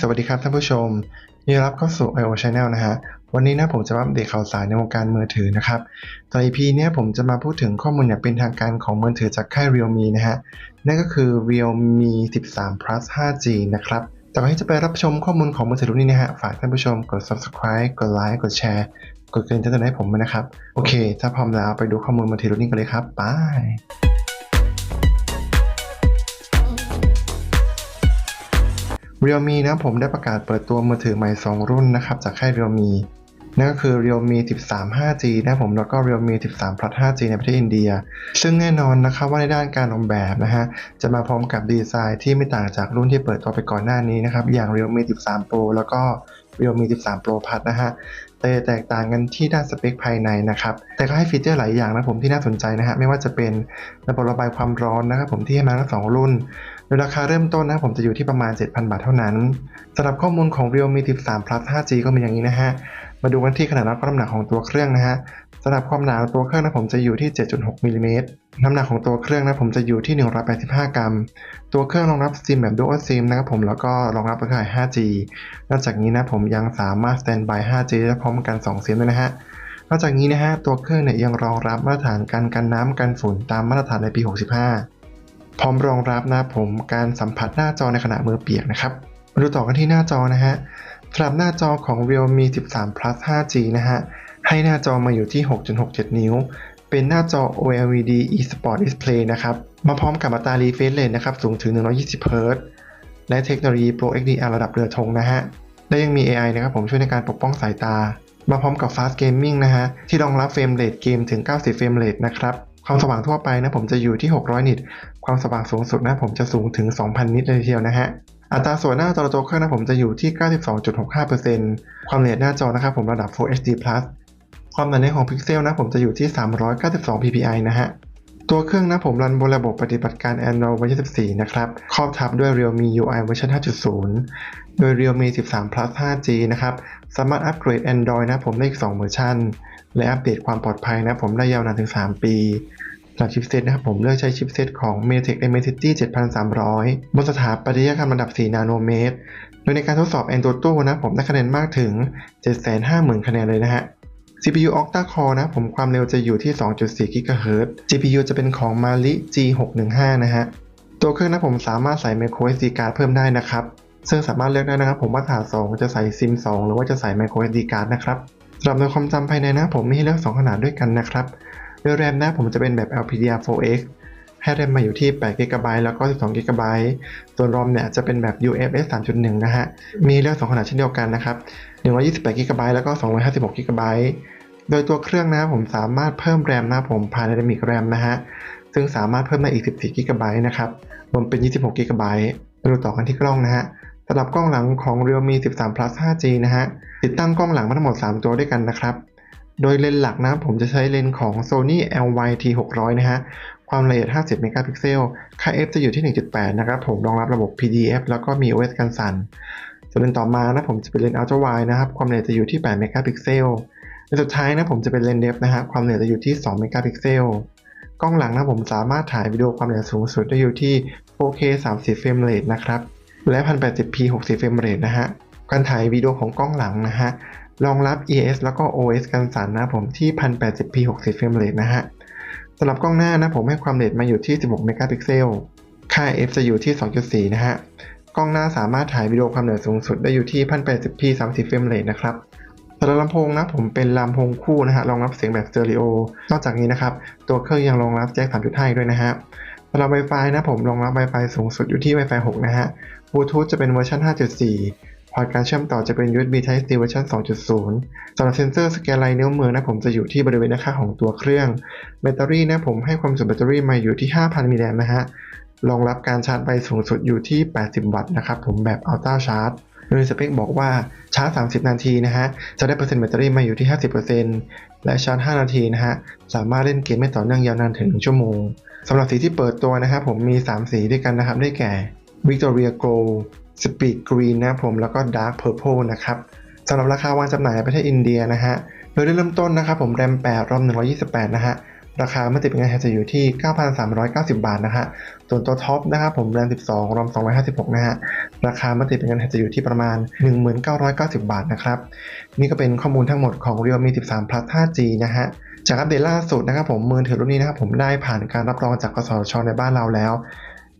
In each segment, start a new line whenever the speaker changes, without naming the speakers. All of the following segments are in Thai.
สวัสดีครับท่านผู้ชมยินดีรับเข้าสู่ IO Channel นะฮะ วันนี้นะผมจะมาอัปเดตข่าวสารในวงการมือถือนะครับ ตอน EP เนี้ยผมจะมาพูดถึงข้อมูลอย่างเป็นทางการของมือถือจากค่าย Realme นะฮะ นั่นก็คือ Realme 13 Plus 5G นะครับ แต่ก่อนที่จะไปรับชมข้อมูลของมือถือรุ่นนี้นะฮะ ฝากท่านผู้ชมกด Subscribe กดไลค์กดแชร์ กดกระดิ่งแจ้งเตือนให้ผมนะครับ โอเค ถ้าพร้อมแล้วไปดูข้อมูลมือถือรุ่นนี้กันเลยครับไป Realme นะผมได้ประกาศเปิดตัวมือถือใหม่ 2 รุ่นนะครับจากค่าย Realme นั่นก็คือ Realme 13 5G นะผมแล้วก็ Realme 13 Plus 5G ในประเทศอินเดีย ซึ่งแน่นอนนะครับว่าในด้านการออกแบบนะฮะจะมาพร้อมกับดีไซน์ที่ไม่ต่างจากรุ่นที่เปิดตัวไปก่อนหน้านี้นะครับอย่าง Realme 13 Pro แล้วก็ Realme 13 Pro Plus นะฮะแต่แตกต่างกันที่ด้านสเปคภายในนะครับ แต่ก็ให้ฟีเจอร์หลายอย่างนะผมที่น่าสนใจนะฮะ ไม่ว่าจะเป็นระบบระบายความร้อนนะครับผมที่ให้มาทั้งสองรุ่น โดยราคาเริ่มต้นนะผมจะอยู่ที่ประมาณ 7,000 บาทเท่านั้นสำหรับข้อมูลของ Realme 13 Plus 5G ก็มีอย่างนี้นะฮะ มาดูกันที่ขนาดและก็น้ำหนักของตัวเครื่องนะฮะสำหรับความหนาตัวเครื่องนะผมจะอยู่ที่ 7.6มิลลิเมตรน้ำหนักของตัวเครื่องนะผมจะอยู่ที่ 185 กรัม ตัวเครื่องรองรับซิมแบบ Dual SIM นะครับผมแล้วก็รองรับเครือข่าย 5G นอกจากนี้นะผมยังสามารถ Standby 5G ได้พร้อมกัน 2 ซิมด้วยนะฮะนอกจากนี้นะฮะตัวเครื่องเนี่ยยังรองรับมาตรฐานการกันน้ำกันฝุ่นตามมาตรฐานในปี 65 พร้อมรองรับนะผมการสัมผัสหน้าจอในขณะมือเปียกนะครับมาดูต่อกันที่หน้าจอนะฮะสำหรับหน้าจอของ Realme 13 Plus 5G นะฮะให้หน้าจอมาอยู่ที่ 6.67 นิ้ว เป็นหน้าจอ OLED eSport Display นะครับ มาพร้อมกับอัตรา refresh rate นะครับ สูงถึง 120 Hz และเทคโนโลยี Pro XDR ระดับเรือธงนะฮะ และยังมี AI นะครับผมช่วยในการปกป้องสายตา มาพร้อมกับ Fast Gaming นะฮะ ที่รองรับเฟรมเรทเกมถึง 90 เฟรมเรทนะครับ ความสว่างทั่วไปนะผมจะอยู่ที่ 600 นิต ความสว่างสูงสุดนะผมจะสูงถึง 2,000 นิตเลยทีเดียวนะฮะอัตราส่วนหน้าจอตัวเครื่องนะผมจะอยู่ที่ 92.65%ความละเอียดหน้าจอนะครับผมระดับ Full HD+ ความหนาแน่นของพิกเซลนะผมจะอยู่ที่ 392 ppi นะฮะ ตัวเครื่องนะผมรันบนระบบปฏิบัติการ Android เวอร์ชัน14 นะครับ ครอบทับด้วย Realme UI เวอร์ชัน5.0 โดย Realme 13 Plus 5G นะครับ สามารถอัปเกรด Android นะผมได้อีก 2 เวอร์ชันและอัปเดตความปลอดภัยนะผมได้ยาวนานถึง 3 ปีสำหรับชิปเซตนะครับผมเลือกใช้ชิปเซตของ MediaTek Dimensity 7300 บนสถาปัตยกรรมระดับ 4 นาโนเมตร โดยในการทดสอบ Antutu นะผมได้คะแนนมากถึง 750,000 คะแนนเลยนะฮะ CPU Octa Core นะผมความเร็วจะอยู่ที่ 2.4 GHz GPU จะเป็นของ Mali G615 นะฮะ ตัวเครื่องนะผมสามารถใส่ micro SD card เพิ่มได้นะครับ ซึ่งสามารถเลือกได้นะครับ ผมว่าถาด2จะใส่ SIM 2หรือว่าจะใส่ micro SD card นะครับสำหรับในความจำภายในนะผมมีให้เลือก 2 ขนาดด้วยกันนะครับโดยแรมนะผมจะเป็นแบบ LPDDR4X ให้แรมมาอยู่ที่8 GB แล้วก็ 12 GB ส่วน ROM เนี่ยจะเป็นแบบ UFS 3.1 นะฮะ มีเลือก2ขนาดเช่นเดียวกันนะครับ 128 GB แล้วก็ 256 GB โดยตัวเครื่องนะผมสามารถเพิ่มแรมนะผมผ่าน Dynamic RAM นะฮะ ซึ่งสามารถเพิ่มได้อีก 14 GB นะครับ รวมเป็น 26 GB มาดูต่อกันที่กล้องนะฮะ สำหรับกล้องหลังของ Realme 13 Plus 5G นะฮะ ติดตั้งกล้องหลังมาทั้งหมด 3 ตัวด้วยกันนะครับ โดยเลนส์หลักนะผมจะใช้เลนส์ของ Sony LYT 600 นะฮะ ความละเอียด 50 เมกะพิกเซล ค่า f จะอยู่ที่ 1.8 นะครับ ผมรองรับระบบ PDF แล้วก็มี OS กันสั่น ส่วนเลนส์ต่อมานะผมจะเป็นเลนส์ Ultra Wide นะครับ ความละเอียดจะอยู่ที่ 8 เมกะพิกเซลเลนส์สุดท้ายนะผมจะเป็นเลนส์ Depth นะฮะ ความละเอียดจะอยู่ที่ 2 เมกะพิกเซลกล้องหลังนะผมสามารถถ่ายวิดีโอความละเอียดสูงสุดได้อยู่ที่ 4K 30 เฟรมเรทนะครับ และ 1080p 60 เฟรมเรทนะฮะ การถ่ายวิดีโอของกล้องหลังนะฮะ รองรับ ES แล้วก็ OS กันสั่นนะผมที่ 1080p 60 เฟรมเรทนะฮะสำหรับกล้องหน้านะผมให้ความเร็วมาอยู่ที่ 16 เมกะพิกเซล ค่า f จะอยู่ที่ 2.4 นะฮะ กล้องหน้าสามารถถ่ายวิดีโอความเร็วสูงสุดได้อยู่ที่ 1080p 30 เฟรมเรทนะครับสำหรับลำโพงนะผมเป็นลำโพงคู่นะฮะรองรับเสียงแบบสเตอริโอ นอกจากนี้นะครับ ตัวเครื่องยังรองรับแจ็ค 3.5 ด้วยนะฮะ สำหรับ Wi-Fi นะผมรองรับ Wi-Fi สูงสุดอยู่ที่ Wi-Fi 6 นะฮะ Bluetooth จะเป็นเวอร์ชัน5.4 พอร์ตการเชื่อมต่อจะเป็น USB Type C เวอร์ชัน2.0 สำหรับเซนเซอร์สแกนลายนิ้วมือนะผมจะอยู่ที่บริเวณหน้าข้าของตัวเครื่อง แบตเตอรี่นะผมให้ความจุแบตเตอรี่มาอยู่ที่ 5,000มิลลิแอมป์นะฮะ รองรับการชาร์จไฟสูงสุดอยู่ที่ 80 วัตต์นะครับผมแบบ Ultra Charge โดยสเปคบอกว่าชาร์จ 30 นาทีนะฮะ จะได้เปอร์เซ็นต์แบตเตอรี่มาอยู่ที่ 50%และชาร์จ 5 นาทีนะฮะ สามารถเล่นเกมได้ต่อเนื่องยาวนานถึง 1 ชั่วโมง สำหรับสีที่เปิดตัวนะครับผมมี 3 สีด้วยกันนะครับ ได้แก่ Victoria Gold Speed Green นะผมแล้วก็ Dark Purple นะครับสำหรับราคาวางจำหน่ายในประเทศอินเดียนะฮะโดยได้เริ่มต้นนะครับผมแรม 8 รอม 128 นะฮะราคาเมื่อติดเป็นเงินไทยจะอยู่ที่ 9,390 บาทนะฮะส่วนตัวท็อปนะครับผมแรม 12 รอม 256 นะฮะ ราคาเมื่อติดเป็นเงินไทยจะอยู่ที่ประมาณ 1990 บาทนะครับ นี่ก็เป็นข้อมูลทั้งหมดของ Realme 13 Plus 5G นะฮะ จากอัปเดตล่าสุดนะครับผมมือถือรุ่นนี้นะครับผมได้ผ่านการรับรองจากกสชในบ้านเราแล้ว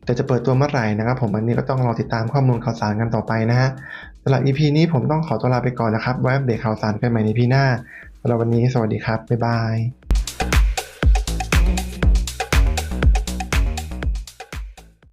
แต่จะเปิดตัวเมื่อไหร่นะครับผมอันนี้ก็ต้องรอติดตามข้อมูลข่าวสารกันต่อไปนะฮะสำหรับ EP นี้ผมต้องขอตัวลาไปก่อนนะครับไว้อัปเดตข่าวสารกันใหม่ในพีหน้าสำหรับวันนี้สวัสดีครับบ๊ายบาย